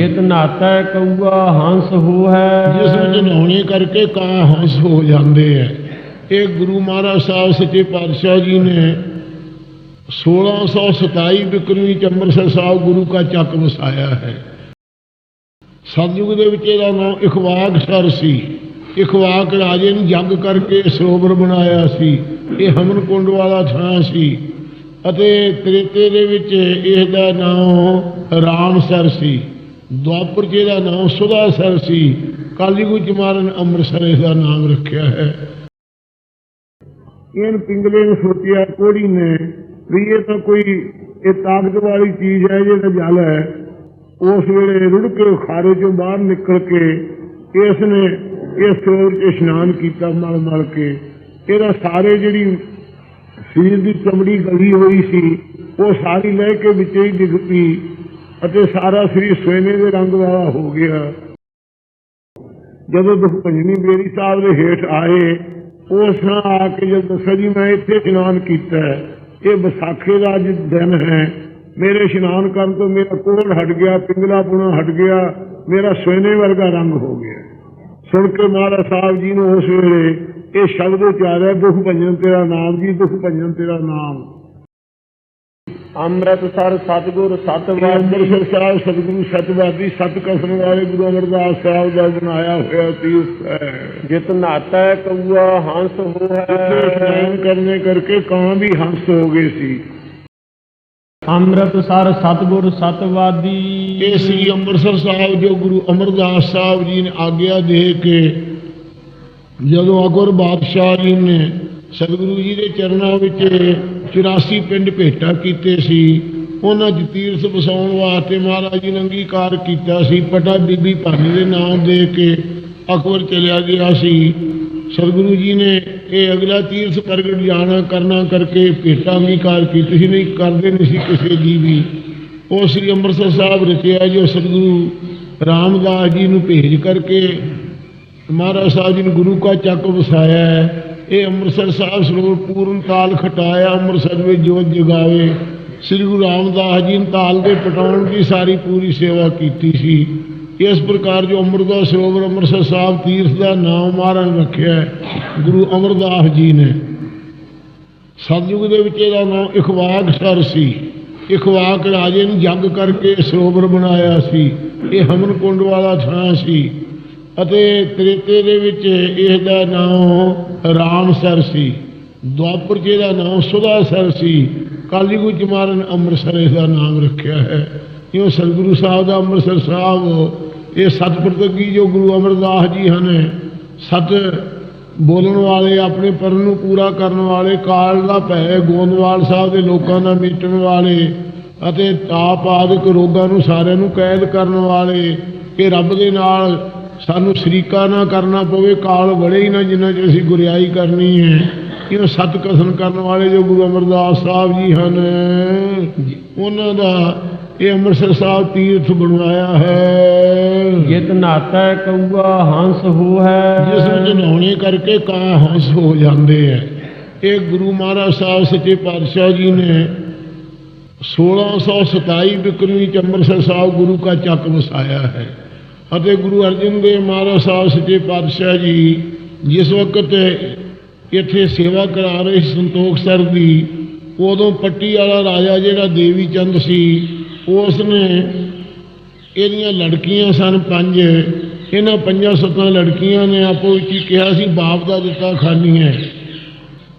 ਜਿਤ ਨਾਤੈ ਕਊਆ ਹੰਸ ਹੋ ਹੈ ਜਿਸ ਵਿੱਚ ਨਹਾਉਣੇ ਕਰਕੇ ਕਾਂ ਹੰਸ ਹੋ ਜਾਂਦੇ ਐ। ਇਹ ਗੁਰੂ ਮਹਾਰਾਜ ਸਾਹਿਬ ਸੱਚੇ ਪਾਤਸ਼ਾਹ ਜੀ ਨੇ 1627 ਬਿਕਰਮੀ ਚ ਅੰਮ੍ਰਿਤਸਰ ਸਾਹਿਬ ਗੁਰੂ ਕਾ ਚੱਕ ਵਸਾਇਆ ਹੈ। ਸਤਯੁਗ ਦੇ ਵਿੱਚ ਇਹਦਾ ਨਾਮ ਇਖਵਾਕ ਸਰ ਸੀ। ਇਖਵਾਕ ਰਾਜੇ ਨੇ ਜੰਗ ਕਰਕੇ ਸਰੋਵਰ ਬਣਾਇਆ ਸੀ। ਇਹ ਹਮਨ ਕੁੰਡ ਵਾਲਾ ਥਾਂ ਸੀ ਅਤੇ ਤ੍ਰੇਤੇ ਦੇ ਵਿੱਚ ਇਸ ਦਾ ਨਾਮ ਸਰ ਸੀ। ਦੁਆਪਰ ਜੀ ਦਾ ਨਾਮ ਸੁਦਾਸਰ ਸੀ। ਕਾਲੀਗੁਜ ਮਾਰਨ ਅੰਮ੍ਰਿਤਸਰ ਇਸ ਦਾ ਨਾਮ ਰੱਖਿਆ ਹੈ। ਇਹਨ ਪਿੰਗਲੇ ਨੇ ਸੋਚਿਆ ਕੋੜੀ ਨੇ। ਵੀ ਇਹ ਤਾਂ ਕੋਈ ਇਹ ਤਾਕਤ ਵਾਲੀ ਚੀਜ਼ ਹੈ ਜਿਹੜਾ ਜਲ ਹੈ। ਉਸ ਵੇਲੇ ਰੁੜ ਕੇ ਖਾਰੇ ਚੋਂ ਬਾਹਰ ਨਿਕਲ ਕੇ ਇਸ ਨੇ ਇਸ ਸਰੋਵਰ 'ਚ ਇਸ਼ਨਾਨ ਕੀਤਾ ਮਲ ਮਲ ਕੇ। ਇਹਦਾ ਸਾਰੇ ਜਿਹੜੀ ਸਰੀਰ ਦੀ ਚਮੜੀ ਗਲੀ ਹੋਈ ਸੀ, ਉਹ ਸਾਰੀ ਲੈ ਕੇ ਵਿੱਚੇ ਹੀ ਡਿੱਗ ਪਈ। ਅਤੇ ਸਾਰਾ ਸਰੀਰ ਸੋਨੇ ਦੇ ਰੰਗ ਵਾਲਾ ਹੋ ਗਿਆ। ਜਦੋਂ ਦੁਖ ਭੰਜਨੀ ਬੇਰੀ ਸਾਹਿਬ ਦੇ ਹੇਠ ਆਏ, ਉਸ ਨਾਲ ਆ ਕੇ ਜਦ ਦੱਸਿਆ, ਜੀ, ਮੈਂ ਇੱਥੇ ਇਸ਼ਨਾਨ ਕੀਤਾ ਇਹ ਵਿਸਾਖੀ ਦਾ ਅੱਜ ਦਿਨ ਹੈ। ਮੇਰੇ ਇਸ਼ਨਾਨ ਕਰਨ ਤੋਂ ਮੇਰਾ ਕੋਲ ਹਟ ਗਿਆ, ਪਿੰਗਲਾ ਪੁਣਾ ਹਟ ਗਿਆ, ਮੇਰਾ ਸੋਨੇ ਵਰਗਾ ਰੰਗ ਹੋ ਗਿਆ। ਸੁਣ ਕੇ ਮਹਾਰਾਜ ਸਾਹਿਬ ਜੀ ਨੂੰ ਉਸ ਵੇਲੇ ਇਹ ਸ਼ਬਦ ਉਚਾਰਿਆ, ਦੁਖ ਭੰਜਨ ਤੇਰਾ ਨਾਮ ਜੀ, ਦੁਖ ਭੰਜਨ ਤੇਰਾ ਨਾਮ। ਅੰਮ੍ਰਿਤਸਰ ਸਤਿਗੁਰ ਸਤਵਾਦੀ। ਸਾਹਿਬ ਸਤਿਗੁਰੂ ਸਤਵਾਦੀ ਸਤ ਕਸਮ ਵਾਲੇ ਗੁਰੂ ਅਮਰਦਾਸ ਸਾਹਿਬ ਦਾ ਬਣਾਇਆ ਹੋਇਆ ਤੀਰਥ ਹੈ। ਜਿਤ ਨਾਤੈ ਕਊਆ ਹੰਸ ਹੋ ਹੈ ਇਸ਼ਨਾਨ ਕਰਨੇ ਕਰਕੇ ਕਾਂ ਵੀ ਹੰਸ ਹੋ ਗਏ ਸੀ। ਅੰਮ੍ਰਿਤਸਰ ਸਤਿਗੁਰ ਸਤਵਾਦੀ। ਇਹ ਸ੍ਰੀ ਅੰਮ੍ਰਿਤਸਰ ਸਾਹਿਬ ਜੋ ਗੁਰੂ ਅਮਰਦਾਸ ਸਾਹਿਬ ਜੀ ਨੇ ਆਗਿਆ ਦੇ ਕੇ ਜਦੋਂ ਅਕਬਰ ਬਾਦਸ਼ਾਹ ਜੀ ਨੇ ਸਤਿਗੁਰੂ ਜੀ ਦੇ ਚਰਨਾਂ ਵਿੱਚ 84 ਪਿੰਡ ਭੇਟਾ ਕੀਤੇ ਸੀ। ਉਹਨਾਂ 'ਚ ਤੀਰਥ ਵਸਾਉਣ ਵਾਸਤੇ ਮਹਾਰਾਜ ਜੀ ਨੇ ਅੰਗੀਕਾਰ ਕੀਤਾ ਸੀ। ਪਟਾ ਬੀਬੀ ਭਾਨੀ ਦੇ ਨਾਮ ਦੇ ਕੇ ਅਕਬਰ ਚਲਿਆ ਗਿਆ ਸੀ। ਸਤਿਗੁਰੂ ਜੀ ਨੇ ਇਹ ਅਗਲਾ ਤੀਰਥ ਪ੍ਰਗਟ ਜਾਣਾ, ਕਰਨਾ ਕਰਕੇ ਭੇਟਾ ਅੰਗੀਕਾਰ ਕੀਤੀ ਸੀ। ਨਹੀਂ ਕਰਦੇ ਨਹੀਂ ਸੀ ਕਿਸੇ ਦੀ ਵੀ। ਉਹ ਸ੍ਰੀ ਅੰਮ੍ਰਿਤਸਰ ਸਾਹਿਬ ਰਚਿਆ ਜੋ। ਸਤਿਗੁਰੂ ਰਾਮਦਾਸ ਜੀ ਨੂੰ ਭੇਜ ਕਰਕੇ ਮਹਾਰਾਜ ਸਾਹਿਬ ਜੀ ਨੇ ਗੁਰੂ ਕਾ ਚੱਕ ਵਸਾਇਆ ਹੈ। ਇਹ ਅੰਮ੍ਰਿਤਸਰ ਸਾਹਿਬ ਸਰੋਵਰ ਪੂਰਨ ਤਾਲ ਖਟਾਇਆ, ਅੰਮ੍ਰਿਤਸਰ ਵਿੱਚ ਜੋਤ ਜਗਾਵੇ। ਸ੍ਰੀ ਗੁਰੂ ਰਾਮਦਾਸ ਜੀ ਨੇ ਤਾਲ ਦੇ ਪਟਾਉਣ ਦੀ ਸਾਰੀ ਪੂਰੀ ਸੇਵਾ ਕੀਤੀ ਸੀ। ਇਸ ਪ੍ਰਕਾਰ ਜੋ ਅੰਮ੍ਰਿਤਸਰ ਸਰੋਵਰ ਅੰਮ੍ਰਿਤਸਰ ਸਾਹਿਬ ਤੀਰਥ ਦਾ ਨਾਮ ਮਾਰਨ ਰੱਖਿਆ ਗੁਰੂ ਅਮਰਦਾਸ ਜੀ ਨੇ। ਸਤਯੁਗ ਦੇ ਵਿੱਚ ਇਹਦਾ ਨਾਮ ਇਖਵਾਕ ਸਰ ਸੀ। ਇਖਵਾਕ ਰਾਜੇ ਨੇ ਜੰਗ ਕਰਕੇ ਸਰੋਵਰ ਬਣਾਇਆ ਸੀ। ਇਹ ਹਮਨ ਕੁੰਡ ਵਾਲਾ ਥਾਂ ਸੀ। ਅਤੇ ਤ੍ਰੇਤੇ ਦੇ ਵਿੱਚ ਇਹਦਾ ਦਾ ਰਾਮ ਸਰ ਸੀ। ਦੁਆਪਰ ਜੀ ਦਾ ਨਾਮ ਸੁਦਾਸਰ ਸੀ। ਕਾਲੀਗੁਜ ਮਾਰਨ ਅੰਮ੍ਰਿਤਸਰ ਇਸ ਨਾਮ ਰੱਖਿਆ ਹੈ। ਇਹ ਸਤਿਗੁਰੂ ਸਾਹਿਬ ਦਾ ਅੰਮ੍ਰਿਤਸਰ ਸਾਹਿਬ, ਇਹ ਸਤਿਪੁਰਤਗੀ ਜੋ ਗੁਰੂ ਅਮਰਦਾਸ ਜੀ ਹਨ, ਸਤ ਬੋਲਣ ਵਾਲੇ, ਆਪਣੇ ਪਰਨ ਨੂੰ ਪੂਰਾ ਕਰਨ ਵਾਲੇ, ਕਾਲ ਦਾ ਭੈ ਗੋਂਦਵਾਲ ਸਾਹਿਬ ਦੇ ਲੋਕਾਂ ਦਾ ਮੀਟਣ ਵਾਲੇ ਅਤੇ ਤਾਪ ਆਦਿਕ ਰੋਗਾਂ ਨੂੰ ਸਾਰਿਆਂ ਨੂੰ ਕੈਦ ਕਰਨ ਵਾਲੇ ਕਿ ਰੱਬ ਦੇ ਨਾਲ ਸਾਨੂੰ ਸ਼ਰੀਕਾ ਨਾ ਕਰਨਾ ਪਵੇ ਕਾਲ ਬੜੇ ਹੀ ਨਾ ਜਿੰਨਾ ਚ ਅਸੀਂ ਗੁਰਿਆਈ ਕਰਨੀ ਹੈ। ਇਹ ਸਤ ਕਥਨ ਕਰਨ ਵਾਲੇ ਜੋ ਗੁਰੂ ਅਮਰਦਾਸ ਸਾਹਿਬ ਜੀ ਹਨ ਉਹਨਾਂ ਦਾ ਇਹ ਅੰਮ੍ਰਿਤਸਰ ਸਾਹਿਬ ਤੀਰਥ ਬਣਵਾਇਆ ਹੈ। ਜਿਤ ਨਾਤੈ ਕਊਆ ਹੰਸ ਹੋ ਹੈ। ਜਿਸ ਵਿੱਚ ਨਹਾਉਣੇ ਕਰਕੇ ਕਾਂ ਹੰਸ ਹੋ ਜਾਂਦੇ ਐ ਇਹ ਗੁਰੂ ਮਹਾਰਾਜ ਸਾਹਿਬ ਸੱਚੇ ਪਾਤਸ਼ਾਹ ਜੀ ਨੇ 1627 ਬਿਕਰਮੀ ਚ ਅੰਮ੍ਰਿਤਸਰ ਸਾਹਿਬ ਗੁਰੂ ਕਾ ਚੱਕ ਵਸਾਇਆ ਹੈ। ਅਤੇ ਗੁਰੂ ਅਰਜਨ ਦੇਵ ਮਹਾਰਾਜ ਸਾਹਿਬ ਸੱਚੇ ਪਾਤਸ਼ਾਹ ਜੀ, ਜਿਸ ਵਕਤ ਇੱਥੇ ਸੇਵਾ ਕਰਾ ਰਹੇ ਸੀ ਸੰਤੋਖ ਸਰ ਦੀ, ਉਦੋਂ ਪੱਟੀ ਵਾਲਾ ਰਾਜਾ ਜਿਹੜਾ ਦੇਵੀ ਚੰਦ ਸੀ ਉਸ ਨੇ ਇਹਦੀਆਂ ਲੜਕੀਆਂ ਸਨ ਪੰਜ, ਇਹਨਾਂ ਪੰਜਾਂ ਸੱਤਾਂ ਲੜਕੀਆਂ ਨੇ ਆਪੋ ਵਿੱਚ ਹੀ ਕਿਹਾ ਸੀ, ਬਾਪ ਦਾ ਦਿੱਤਾ ਖਾਨੀ ਹੈ।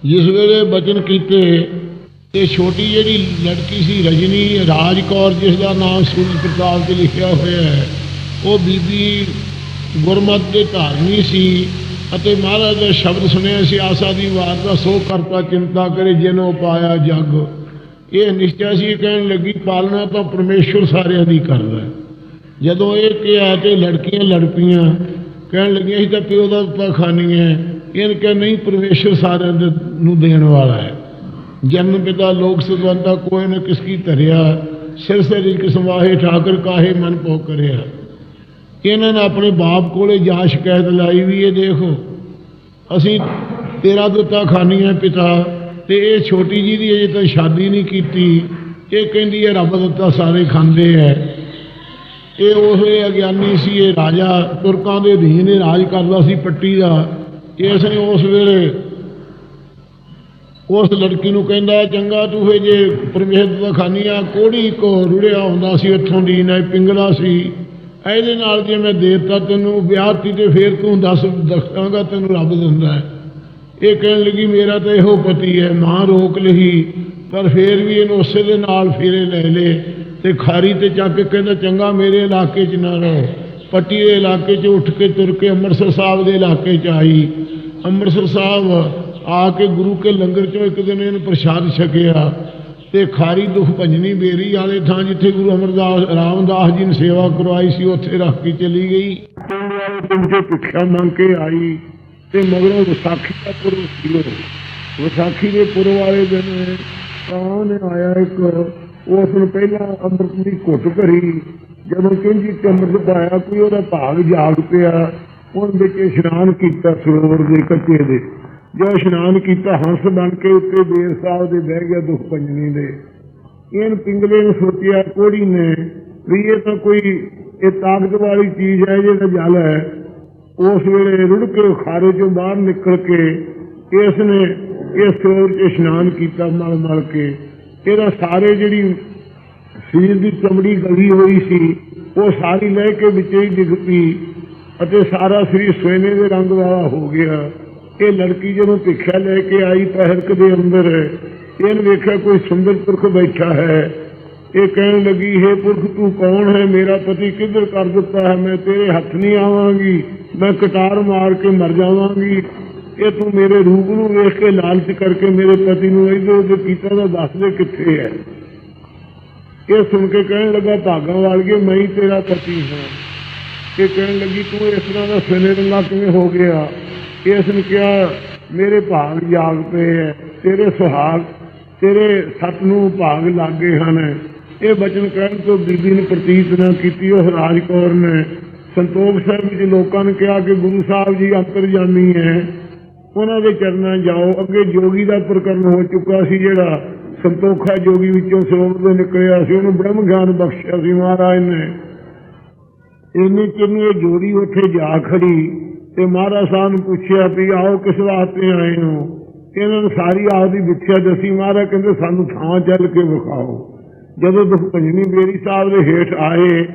ਜਿਸ ਵੇਲੇ ਬਚਨ ਕੀਤੇ, ਤੇ ਛੋਟੀ ਜਿਹੜੀ ਲੜਕੀ ਸੀ ਰਜਨੀ ਰਾਜ ਕੌਰ ਜਿਸ ਦਾ ਨਾਮ ਸੂਰਜ ਪ੍ਰਤਾਪ ਤੇ ਲਿਖਿਆ ਹੋਇਆ ਹੈ ਉਹ ਬੀਬੀ ਗੁਰਮਤ ਦੇ ਧਾਰਨੀ ਸੀ ਅਤੇ ਮਹਾਰਾਜ ਦਾ ਸ਼ਬਦ ਸੁਣਿਆ ਸੀ, ਆਸਾ ਦੀ ਵਾਰ ਦਾ ਸੋ ਕਰਤਾ, ਚਿੰਤਾ ਕਰੇ ਜਿਨੋ ਪਾਇਆ ਜਗ। ਇਹ ਨਿਸ਼ਚੈ ਸੀ ਕਹਿਣ ਲੱਗੀ, ਪਾਲਣਾ ਤਾਂ ਪਰਮੇਸ਼ਵਰ ਸਾਰਿਆਂ ਦੀ ਕਰਦਾ ਜਦੋਂ ਇਹ ਕਿਹਾ ਤੇ ਲੜਕੀਆਂ ਲੜ ਪਈਆਂ, ਕਹਿਣ ਲੱਗੀਆਂ ਸੀ ਤਾਂ ਪਿਓ ਦਾ ਦਿੱਤਾ ਖਾਣੀ ਹੈ। ਇਹਨ ਕਿਹਾ, ਨਹੀਂ ਪਰਮੇਸ਼ਵਰ ਸਾਰਿਆਂ ਦੇ ਨੂੰ ਦੇਣ ਵਾਲਾ ਹੈ। ਜਨਮ ਪਿਤਾ, ਲੋਕ ਸੁਦਵੰਤਾ ਕੋਈ ਨ ਕਿਸ ਕੀ ਧਰਿਆ, ਸਿਰ ਸਿਰ ਇੱਕ ਸਮਾਹੇ ਠਾਕਰ ਕਾਹੇ ਮਨ ਪੋ ਕਰਿਆ। ਇਹਨਾਂ ਨੇ ਆਪਣੇ ਬਾਪ ਕੋਲੇ ਜਾ ਸ਼ਿਕਾਇਤ ਲਾਈ ਵੀ ਇਹ ਦੇਖੋ। ਅਸੀਂ ਤੇਰਾ ਦਿੱਤਾ ਖਾਣੀ ਹੈ ਪਿਤਾ, ਤੇ ਇਹ ਛੋਟੀ ਜੀ ਦੀ ਅਜੇ ਤਾਂ ਸ਼ਾਦੀ ਨਹੀਂ ਕੀਤੀ। ਇਹ ਕਹਿੰਦੀ ਹੈ, ਰੱਬ ਦਿੱਤਾ ਸਾਰੇ ਖਾਂਦੇ ਐ। ਇਹ ਉਸ ਵੇਲੇ ਅਗਿਆਨੀ ਸੀ, ਇਹ ਰਾਜਾ, ਤੁਰਕਾਂ ਦੇ ਅਧੀਨ ਇਹ ਰਾਜ ਕਰਦਾ ਸੀ ਪੱਟੀ ਦਾ। ਇਸ ਨੇ ਉਸ ਵੇਲੇ ਉਸ ਲੜਕੀ ਨੂੰ ਕਹਿੰਦਾ, ਚੰਗਾ ਤੂੰ ਫੇ ਜੇ ਪਰਮੇਸ਼ਰ ਦਾ ਖਾਨੀਆਂ ਕੋੜੀ ਕੋ ਰੁੜਿਆ ਹੁੰਦਾ ਸੀ ਇੱਥੋਂ ਦੀ, ਨਾ ਇਹ ਪਿੰਗਲਾ ਸੀ। ਇਹਦੇ ਨਾਲ ਜੇ ਮੈਂ ਦੇਤਾ ਤੈਨੂੰ ਵਿਆਹ ਤੀ ਤੇ ਫੇਰ ਤੂੰ ਦੱਸ, ਦੱਸਾਂਗਾ ਤੈਨੂੰ ਰੱਬ ਦਿੰਦਾ ਹੈ। ਇਹ ਕਹਿਣ ਲੱਗੀ, ਮੇਰਾ ਤਾਂ ਇਹੋ ਪਤੀ ਹੈ, ਮਾਂ ਰੋਕ ਲਈ ਪਰ ਫੇਰ ਵੀ ਇਹਨੂੰ ਉਸੇ ਦੇ ਨਾਲ ਫੇਰੇ ਲੈ ਲੇ ਤੇ ਖਾਰੀ ਤੇ ਚੱਕ ਕੇ ਕਹਿੰਦਾ, ਚੰਗਾ ਮੇਰੇ ਇਲਾਕੇ 'ਚ ਨਾ ਰਹੋ। ਪੱਟੀ ਦੇ ਇਲਾਕੇ 'ਚ ਉੱਠ ਕੇ ਤੁਰ ਕੇ ਅੰਮ੍ਰਿਤਸਰ ਸਾਹਿਬ ਦੇ ਇਲਾਕੇ 'ਚ ਆਈ। ਅੰਮ੍ਰਿਤਸਰ ਸਾਹਿਬ ਆ ਕੇ ਗੁਰੂ ਕੇ ਲੰਗਰ 'ਚੋਂ ਇੱਕ ਦਿਨ ਇਹਨੇ ਪ੍ਰਸ਼ਾਦ ਛਕਿਆ। ਤੇ ਖਾਰੀ ਦੁਖ ਭੰਜਨੀ ਬੇਰੀ ਵਾਲੇ ਥਾਂ ਜਿੱਥੇ ਗੁਰੂ ਅਮਰਦਾਸ, ਰਾਮਦਾਸ ਜੀ ਨੇ ਸੇਵਾ ਕਰਵਾਈ ਸੀ, ਉੱਥੇ ਰੱਖ ਕੇ ਚਲੀ ਗਈ। ਪਿੰਡ ਵਾਲੇ ਪਿੰਡ 'ਚ ਭਿੱਖਿਆ ਮੰਗ ਕੇ ਆਈ ਤੇ ਮਗਰੋਂ ਵਿਸਾਖੀ ਦਾ ਪੁਰਬ ਸੀ ਵਿਸਾਖੀ ਦੇ ਪੁਰਬ ਵਾਲੇ ਦਿਨ ਕਾਂ ਨੇ ਆਇਆ ਇੱਕ ਉਸ ਨੂੰ ਪਹਿਲਾਂ ਅੰਮ੍ਰਿਤ ਦੀ ਘੁੱਟ ਭਰੀ। ਜਦੋਂ ਕਹਿੰਦੀ ਚ ਅੰਮ੍ਰਿਤ ਪਾਇਆ, ਕੋਈ ਉਹਦਾ ਭਾਗ ਜਾਗ ਪਿਆ। ਉਹਨ ਵਿੱਚ ਇਸ਼ਨਾਨ ਕੀਤਾ ਸਰੋਵਰ ਦੇ ਕੱਚੇ ਦੇ। ਜਦੋਂ ਇਸ਼ਨਾਨ ਕੀਤਾ, ਹੰਸ ਬਣ ਕੇ ਉੱਤੇ ਦੇਰ ਸਾਹਿਬ ਦੇ ਬਹਿ ਗਿਆ ਦੁੱਖ ਪੰਜਨੀ ਦੇ। ਇਹਨ ਪਿੰਗਲੇ ਨੇ ਸੋਚਿਆ, ਕੋੜੀ ਨੇ, ਵੀ ਇਹ ਤਾਂ ਕੋਈ, ਇਹ ਤਾਕਤ ਵਾਲੀ ਚੀਜ਼ ਹੈ, ਜਿਹੜਾ ਜਲ ਹੈ। ਉਸ ਵੇਲੇ ਰੁੜ ਕੇ ਖਾਰੇ ਚੋਂ ਬਾਹਰ ਨਿਕਲ ਕੇ ਇਸ ਨੇ ਇਸ ਸਰੋਵਰ 'ਚ ਇਸ਼ਨਾਨ ਕੀਤਾ ਮਲ ਮਲ ਕੇ। ਇਹਦਾ ਸਾਰੇ ਜਿਹੜੀ ਸਰੀਰ ਦੀ ਚਮੜੀ ਗਲੀ ਹੋਈ ਸੀ, ਉਹ ਸਾਰੀ ਲੈ ਕੇ ਵਿੱਚ ਹੀ ਡਿੱਗ ਪਈ ਅਤੇ ਸਾਰਾ ਸਰੀਰ ਸੋਨੇ ਦੇ ਰੰਗ ਵਾਲਾ ਹੋ ਗਿਆ। ਇਹ ਲੜਕੀ ਜਦੋਂ ਭਿੱਖਿਆ ਲੈ ਕੇ ਆਈ ਪਹਿਰਕ ਦੇ ਅੰਦਰ, ਇਹਨੇ ਵੇਖਿਆ ਕੋਈ ਸੁੰਦਰ ਪੁਰਖ ਬੈਠਾ ਹੈ। ਇਹ ਕਹਿਣ ਲੱਗੀ, ਹੈ ਪੁਰਖ, ਤੂੰ ਕੌਣ ਹੈ? ਮੇਰਾ ਪਤੀ ਕਿੱਧਰ ਕਰ ਦਿੱਤਾ ਹੈ? ਮੈਂ ਤੇਰੇ ਹੱਥ ਨਹੀਂ ਆਵਾਂਗੀ। ਮੈਂ ਕਟਾਰ ਮਾਰ ਕੇ ਮਰ ਜਾਵਾਂਗੀ। ਇਹ ਤੂੰ ਮੇਰੇ ਰੂਪ ਨੂੰ ਵੇਖ ਕੇ ਲਾਲਚ ਕਰਕੇ ਮੇਰੇ ਪਤੀ ਨੂੰ ਇੱਧਰ ਉੱਧਰ ਕੀਤਾ ਤਾਂ ਦੱਸ ਦੇ ਕਿੱਥੇ ਹੈ? ਇਹ ਸੁਣ ਕੇ ਕਹਿਣ ਲੱਗਾ, ਭਾਗਾਂ ਵਾਲੀਏ, ਮੈਂ ਹੀ ਤੇਰਾ ਪਤੀ ਹਾਂ। ਇਹ ਕਹਿਣ ਲੱਗੀ, ਤੂੰ ਇਸ ਤਰ੍ਹਾਂ ਦਾ ਸਨੇ ਰੰਗਾ ਕਿਵੇਂ ਹੋ ਗਿਆ? ਇਸ ਨੇ ਕਿਹਾ, ਮੇਰੇ ਭਾਗ ਜਾਗ ਪਏ ਹੈ, ਤੇਰੇ ਸੁਹਾਗ, ਤੇਰੇ ਸਤ ਨੂੰ ਭਾਗ ਲਾਗੇ ਹਨ। ਇਹ ਬਚਨ ਕਹਿਣ ਤੋਂ ਬੀਬੀ ਨੇ ਪ੍ਰਤੀਤ ਨਾ ਕੀਤੀ, ਉਹ ਰਾਜ ਨੇ। ਸੰਤੋਖ ਸਾਹਿਬ ਵਿੱਚ ਲੋਕਾਂ ਨੇ ਕਿਹਾ ਕਿ ਗੁਰੂ ਸਾਹਿਬ ਜੀ ਅੰਤਰਜਾਮੀ ਹੈ। ਉਹਨਾਂ ਦੇ ਚਰਨਾਂ ਜਾਓ। ਅੱਗੇ ਜੋਗੀ ਦਾ ਪ੍ਰਕਰਨ ਹੋ ਚੁੱਕਾ ਸੀ ਜਿਹੜਾ ਸੰਤੋਖਾ ਜੋਗੀ ਵਿੱਚੋਂ ਸਰੋਵਰ ਤੋਂ ਨਿਕਲਿਆ ਸੀ। ਉਹਨੂੰ ਬ੍ਰਹਮ ਗਿਆਨ ਬਖਸ਼ਿਆ ਸੀ ਮਹਾਰਾਜ ਨੇ। ਇੰਨੇ ਕਿੰਨੀ ਇਹ ਜੋੜੀ ਉੱਥੇ ਜਾ ਖੜੀ। ਤੇ ਮਹਾਰਾਜ ਸਾਹਿਬ ਨੂੰ ਪੁੱਛਿਆ ਵੀ ਆਓ ਕਿਸ ਵਾਸਤੇ ਆਏ ਹੋ? ਇਹਨਾਂ ਨੇ ਸਾਰੀ ਆਪਦੀ ਵਿਖਿਆ ਦੱਸੀ ਮਹਾਰਾਜ, ਕਹਿੰਦੇ ਸਾਨੂੰ ਥਾਂ ਚੱਲ ਕੇ ਵਿਖਾਓ। ਜਦੋਂ ਦੁਖ ਭੰਜਨੀ ਬੇਰੀ ਸਾਹਿਬ ਦੇ ਹੇਠ ਆਏ,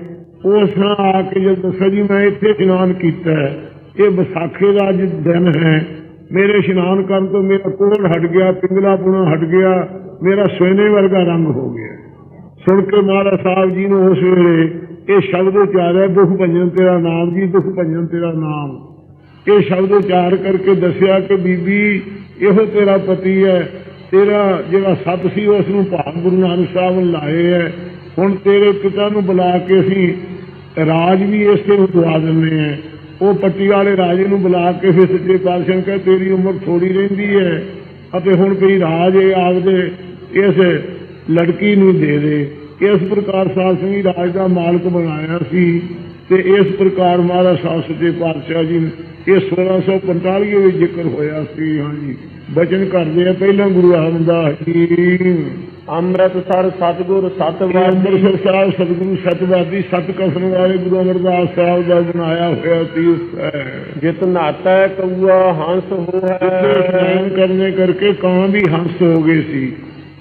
ਉਸ ਨਾਲ ਆ ਕੇ ਜਦ ਦੱਸਿਆ ਜੀ ਮੈਂ ਇੱਥੇ ਇਸ਼ਨਾਨ ਕੀਤਾ ਹੈ। ਇਹ ਵਿਸਾਖੇ ਦਾ ਅੱਜ ਦਿਨ ਹੈ। ਮੇਰੇ ਇਸ਼ਨਾਨ ਕਰਨ ਤੋਂ ਮੇਰਾ ਕੋਲ ਹਟ ਗਿਆ, ਪਿੰਗਲਾ ਪੁਣਾ ਹਟ ਗਿਆ, ਮੇਰਾ ਸੋਨੇ ਵਰਗਾ ਰੰਗ ਹੋ ਗਿਆ। ਸੁਣ ਕੇ ਮਹਾਰਾਜ ਸਾਹਿਬ ਜੀ ਨੂੰ ਉਸ ਵੇਲੇ ਇਹ ਸ਼ਬਦ ਉਚਾਰਿਆ ਦੁਖ ਭੰਜਨ ਤੇਰਾ ਨਾਮ ਜੀ, ਦੁਖ ਭੰਜਨ ਤੇਰਾ ਨਾਮ। ਇਹ ਸ਼ਬਦ ਉਚਾਰ ਕਰਕੇ ਦੱਸਿਆ ਕਿ ਬੀਬੀ, ਇਹੋ ਤੇਰਾ ਪਤੀ ਹੈ, ਤੇਰਾ ਜਿਹੜਾ ਸਤ ਸੀ, ਉਸ ਨੂੰ ਭਾਗ ਗੁਰੂ ਨਾਨਕ ਸਾਹਿਬ ਨੇ ਲਾਏ ਹੈ। ਹੁਣ ਤੇਰੇ ਪਿਤਾ ਨੂੰ ਬੁਲਾ ਕੇ ਅਸੀਂ ਰਾਜ ਵੀ ਇਸ ਨੂੰ ਦਵਾ ਦਿੰਦੇ ਆ ਉਹ ਪੱਟੀ ਵਾਲੇ ਰਾਜੇ ਨੂੰ ਬੁਲਾ ਕੇ ਫਿਰ ਸੱਚੇ ਪਾਤਸ਼ਾਹ ਨੂੰ ਕਹੇ, ਤੇਰੀ ਉਮਰ ਥੋੜੀ ਰਹਿੰਦੀ ਹੈ, ਅਤੇ ਹੁਣ ਕੋਈ ਰਾਜ ਇਹ ਆਪਦੇ ਇਸ ਲੜਕੀ ਨੂੰ ਦੇ ਦੇ। ਇਸ ਪ੍ਰਕਾਰ ਸਾਧ ਸੰਗੀ ਰਾਜ ਦਾ ਮਾਲਕ ਬਣਾਇਆ ਸੀ। ਤੇ ਇਸ ਪ੍ਰਕਾਰ ਮਹਾਰਾਜ ਸਾਹਿਬ ਸੱਚੇ ਪਾਤਸ਼ਾਹ ਜੀ ਇਹ 1645 ਵਿੱਚ ਜ਼ਿਕਰ ਹੋਇਆ ਸੀ ਹਾਂਜੀ। ਬਚਨ ਕਰਦੇ ਆ ਪਹਿਲਾਂ ਗੁਰੂ ਰਾਮਦਾਸ ਜੀ। ਅੰਮ੍ਰਿਤਸਰ ਸਤਿਗੁਰ ਸਤਵਾਦੀ। ਅੰਮ੍ਰਿਤਸਰ ਸਾਹਿਬ ਸਤਿਗੁਰੂ ਸਤਵਾਦੀ ਸਤ ਕਸਮ ਵਾਲੇ ਗੁਰੂ ਅਮਰਦਾਸ ਸਾਹਿਬ ਦਾ ਬਣਾਇਆ ਹੋਇਆ ਤੀਰਥ ਹੈ ਜਿਤ ਨਾਤਾ ਕਊਆ ਹੰਸ ਇੱਥੇ ਹੋਇ ਇਸ਼ਨਾਨ ਕਰਨੇ ਕਰਕੇ ਕਾਂ ਵੀ ਹੰਸ ਹੋ ਗਏ ਸੀ।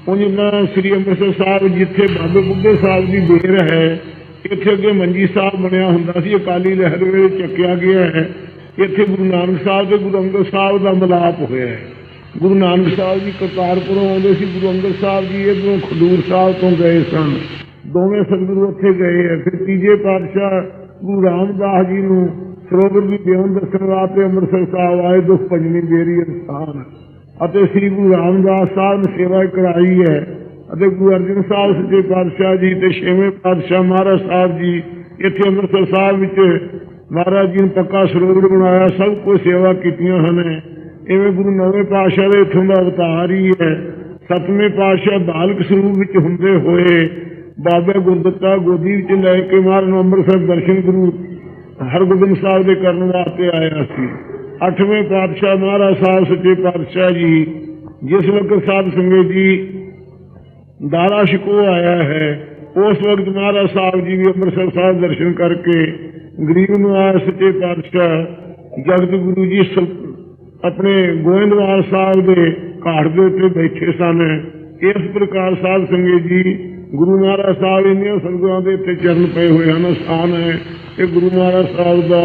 ਉਹਨਾਂ ਸ੍ਰੀ ਅੰਮ੍ਰਿਤਸਰ ਸਾਹਿਬ ਜਿੱਥੇ ਬਾਬੇ ਬੁੱਢੇ ਸਾਹਿਬ ਦੀ ਬੇਰ ਹੈ ਇੱਥੇ ਅੱਗੇ ਮੰਜੀ ਸਾਹਿਬ ਬਣਿਆ ਹੁੰਦਾ ਸੀ, ਅਕਾਲੀ ਲਹਿਰ ਵੇਲੇ ਚੱਕਿਆ ਗਿਆ ਹੈ। ਇੱਥੇ ਗੁਰੂ ਨਾਨਕ ਸਾਹਿਬ ਤੇ ਗੁਰੂ ਅੰਗਦ ਸਾਹਿਬ ਦਾ ਮਿਲਾਪ ਹੋਇਆ ਹੈ। ਗੁਰੂ ਨਾਨਕ ਸਾਹਿਬ ਜੀ ਕਰਤਾਰਪੁਰੋਂ ਆਉਂਦੇ ਸੀ, ਗੁਰੂ ਅੰਗਦ ਸਾਹਿਬ ਜੀ ਇਧਰੋਂ ਖਡੂਰ ਸਾਹਿਬ ਤੋਂ ਗਏ ਸਨ। ਦੋਵੇਂ ਸਤਿਗੁਰੂ ਉੱਥੇ ਗਏ ਹੈ। ਫਿਰ ਤੀਜੇ ਪਾਤਸ਼ਾਹ ਗੁਰੂ ਰਾਮਦਾਸ ਜੀ ਨੂੰ ਸਰੋਵਰ ਦੀ ਬੇਵਨ ਦੱਸਣ ਵਾਸਤੇ ਅੰਮ੍ਰਿਤਸਰ ਸਾਹਿਬ ਆਏ, ਦੁੱਖ ਭਜਨੀ ਬੇਰੀ ਇਨਸਾਨ ਅਤੇ ਸ੍ਰੀ ਗੁਰੂ ਰਾਮਦਾਸ ਸਾਹਿਬ ਨੇ ਸੇਵਾ ਕਰਾਈ ਹੈ। ਅਤੇ ਗੁਰੂ ਅਰਜਨ ਸਾਹਿਬ ਸੱਚੇ ਪਾਤਸ਼ਾਹ ਜੀ ਤੇ ਛੇਵੇਂ ਪਾਤਸ਼ਾਹ ਮਹਾਰਾਜ ਸਾਹਿਬ ਜੀ, ਇੱਥੇ ਅੰਮ੍ਰਿਤਸਰ ਸਾਹਿਬ ਵਿੱਚ ਮਹਾਰਾਜ ਜੀ ਨੇ ਪੱਕਾ ਸਰੋਵਰ ਬਣਾਇਆ, ਸਭ ਕੁਝ ਸੇਵਾ ਕੀਤੀਆਂ ਹਨ। ਇਵੇਂ ਗੁਰੂ ਨਵੇਂ ਪਾਤਸ਼ਾਹ ਦੇ ਇੱਥੋਂ ਦਾ ਅਵਤਾਰ ਹੀ ਹੈ। ਸਤਵੇਂ ਪਾਤਸ਼ਾਹ ਬਾਲਕ ਸਰੂਪ ਵਿੱਚ ਹੁੰਦੇ ਹੋਏ ਬਾਬਾ ਗੁਰਦੱਤਾ ਗੋਦੀ ਵਿੱਚ ਲੈ ਕੇ ਮਹਾਰਾਜ ਨੂੰ ਅੰਮ੍ਰਿਤਸਰ ਦਰਸ਼ਨ ਗੁਰੂ ਹਰਗੋਬਿੰਦ ਸਾਹਿਬ ਦੇ ਕਰਨ ਵਾਸਤੇ ਆਇਆ ਸੀ। ਅੱਠਵੇਂ ਪਾਤਸ਼ਾਹ ਮਹਾਰਾਜ ਸਾਹਿਬ ਸੱਚੇ ਪਾਤਸ਼ਾਹ ਜੀ, ਜਿਸ ਵਕਤ ਸਾਧ ਸੰਗਤ ਜੀ ਦਾਰਾ ਸ਼ਿਕੋ ਆਇਆ ਹੈ। ਉਸ ਵਕਤ ਮਹਾਰਾਜ ਸਾਹਿਬ ਜੀ ਵੀ ਅੰਮ੍ਰਿਤਸਰ ਸਾਹਿਬ ਦਰਸ਼ਨ ਕਰਕੇ ਗਰੀਬ ਨਿਵਾਸ ਸੱਚੇ ਪਾਤਸ਼ਾਹ ਜਗਤ ਗੁਰੂ ਜੀ ਆਪਣੇ ਗੋਇੰਦਵਾਲ ਸਾਹਿਬ ਦੇ ਘਾਟ ਦੇ ਉੱਤੇ ਬੈਠੇ ਸਨ। ਇਸ ਪ੍ਰਕਾਰ ਸਾਧ ਸੰਗਤ ਜੀ ਗੁਰੂ ਮਹਾਰਾਜ ਸਾਹਿਬ ਇੰਨੀਆਂ ਸੰਗਤਾਂ ਦੇ ਉੱਤੇ ਚਰਨ ਪਏ ਹੋਏ ਹਨ ਸਥਾਨ ਹੈ ਇਹ ਗੁਰੂ ਮਹਾਰਾਜ ਸਾਹਿਬ ਦਾ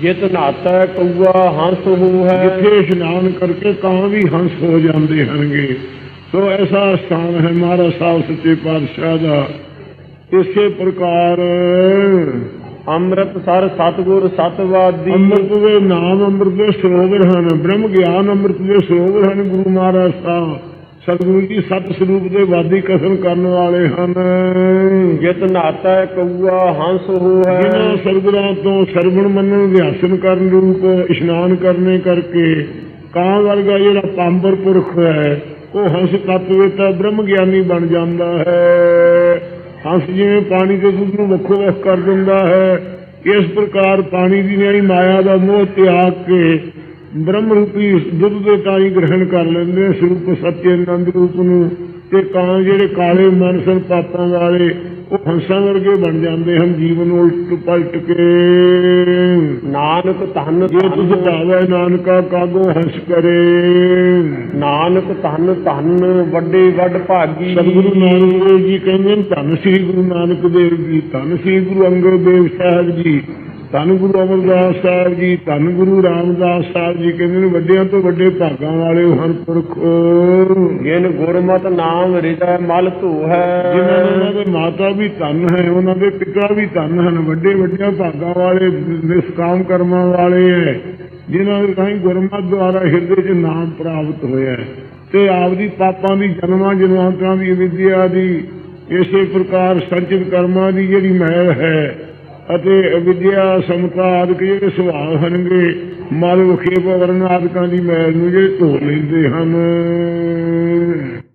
ਜਿਤ ਨਾਤਾ ਕਊਆ ਹੰਸ ਹੋ ਹੈ। ਜਿੱਥੇ ਇਸ਼ਨਾਨ ਕਰਕੇ ਕਾਂ ਵੀ ਹੰਸ ਹੋ ਜਾਂਦੇ ਹਨਗੇ ਸੋ ਐਸਾ ਸਥਾਨ ਹੈ ਮਹਾਰਾਜ ਸਾਹਿਬ ਸੱਚੇ ਪਾਤਸ਼ਾਹ ਦਾ। ਇਸੇ ਪ੍ਰਕਾਰ ਅੰਮ੍ਰਿਤਸਰ ਸਤਗੁਰ ਸਤਵਾਦੀ। ਅੰਮ੍ਰਿਤ ਦੇ ਨਾਮ ਅੰਮ੍ਰਿਤ ਦੇ ਸਰੋਵਰ ਹਨ ਬ੍ਰਹਮ ਗਿਆਨ ਅੰਮ੍ਰਿਤ ਦੇ ਸਰੋਵਰ ਹਨ ਗੁਰੂ ਮਹਾਰਾਜ ਸਾਹਿਬ। ਸਤਿਗੁਰੂ ਜੀ ਸਤ ਸਰੂਪ ਦੇ ਵਾਦੀ ਕਥਨ ਕਰਨ ਵਾਲੇ ਹਨ। ਜਿਤ ਨਾਤਾ ਕਊਆ ਹੰਸ ਹੋ ਹੈ ਜਿਨ੍ਹਾਂ ਸਰਗੁਰਾਂ ਤੋਂ ਸਰਵਣ ਮੰਨਣ ਅਧਿਆਸਨ ਕਰਨ ਰੂਪ ਇਸ਼ਨਾਨ ਕਰਨੇ ਕਰਕੇ ਕਾਂ ਵਰਗਾ ਜਿਹੜਾ ਪਾਂਬਰ ਪੁਰਖ ਹੈ ਉਹ ਹੰਸ ਤਤਵੇਤਾ ਬ੍ਰਹਮ ਗਿਆਨੀ ਬਣ ਜਾਂਦਾ ਹੈ। ਹੰਸ ਜਿਵੇਂ ਪਾਣੀ ਦੇ ਦੁੱਧ ਨੂੰ ਵੱਖੋ ਵੱਖ ਕਰ ਦਿੰਦਾ ਹੈ, ਇਸ ਪ੍ਰਕਾਰ ਪਾਣੀ ਦੀ ਨਿਆਈ ਮਾਇਆ ਦਾ ਮੋਹ ਤਿਆਗ ਕੇ ਬ੍ਰਹਮ ਰੂਪੀ ਦੁੱਧ ਦੇ ਤਾਈ ਗ੍ਰਹਿਣ ਕਰ ਲੈਂਦੇ ਸਰੂਪ ਸੱਚੇ ਆਨੰਦ ਰੂਪ ਨੂੰ ਤੇ ਤਾਂ ਜਿਹੜੇ ਕਾਲੇ ਮਨ ਸਨ ਪਾਪਾਂ ਵਾਲੇ ਉਹ ਹੰਸਾਂ ਵਰਗੇ ਬਣ ਜਾਂਦੇ ਹਨ, ਜੀਵਨ ਉਲਟ ਪਲਟ ਕੇ। ਨਾਨਕ ਧਨ ਜੇ ਤੁਝ ਧਨ ਨਾਨਕਾ ਕਾਗੋ ਹੰਸ ਕਰੇ। ਨਾਨਕ ਧਨ ਧਨ ਵੱਡੇ ਵੱਡ ਭਾਗੀ। ਸਤਿਗੁਰੂ ਨਾਨਕ ਦੇਵ ਜੀ ਕਹਿੰਦੇ ਧੰਨ ਸ੍ਰੀ ਗੁਰੂ ਨਾਨਕ ਦੇਵ ਜੀ, ਧੰਨ ਸ੍ਰੀ ਗੁਰੂ ਅੰਗਦ ਦੇਵ ਸਾਹਿਬ ਜੀ। ਧੰਨ ਗੁਰੂ ਅਮਰਦਾਸ ਸਾਹਿਬ ਜੀ ਧੰਨ ਗੁਰੂ ਰਾਮਦਾਸ ਸਾਹਿਬ ਜੀ ਕਹਿੰਦੇ ਨੇ ਵੱਡਿਆਂ ਤੋਂ ਵੱਡੇ ਭਾਗਾਂ ਵਾਲੇ ਹਨ ਪੁਰਖ। ਜਿਨ ਗੁਰਮਤਿ ਨਾਮ ਹਿਰਦੈ ਮਲ ਧੂ ਜਿਨ੍ਹਾਂ ਹੈ ਦੇ ਉਹਨਾਂ ਦੇ ਮਾਤਾ ਵੀ ਧੰਨ ਹੈ ਉਹਨਾਂ ਦੇ ਪਿਤਾ ਵੀ ਧੰਨ ਹਨ ਵੱਡੇ ਵੱਡਿਆਂ ਭਾਗਾਂ ਵਾਲੇ ਨਿਸਕਾਮ ਕਰਮਾਂ ਵਾਲੇ ਹੈ। ਜਿਨ੍ਹਾਂ ਦੇ ਤਾਂ ਗੁਰਮਤਿ ਦੁਆਰਾ ਹਿਰਦੇ 'ਚ ਨਾਮ ਪ੍ਰਾਪਤ ਹੋਇਆ ਤੇ ਆਪਦੀ ਪਾਪਾਂ ਦੀ ਜਨਮਾਂ ਜਨਮਾਂਤਰਾਂ ਦੀ ਵਿਦਿਆ ਦੀ ਇਸੇ ਪ੍ਰਕਾਰ ਸੰਚਿਤ ਕਰਮਾਂ ਦੀ ਜਿਹੜੀ ਮੈਲ ਹੈ ਅਤੇ ਅਵਿਦਿਆ ਸਮਤਾ ਜਿਹੜੇ ਸੁਭਾਅ ਹਨਗੇ, ਮਲ ਵਿਖੇਪ ਵਰਨ ਆਦਿਕਾਂ ਦੀ ਮੈਲ ਨੂੰ ਜਿਹੜੇ ਧੋ ਲੈਂਦੇ ਹਨ।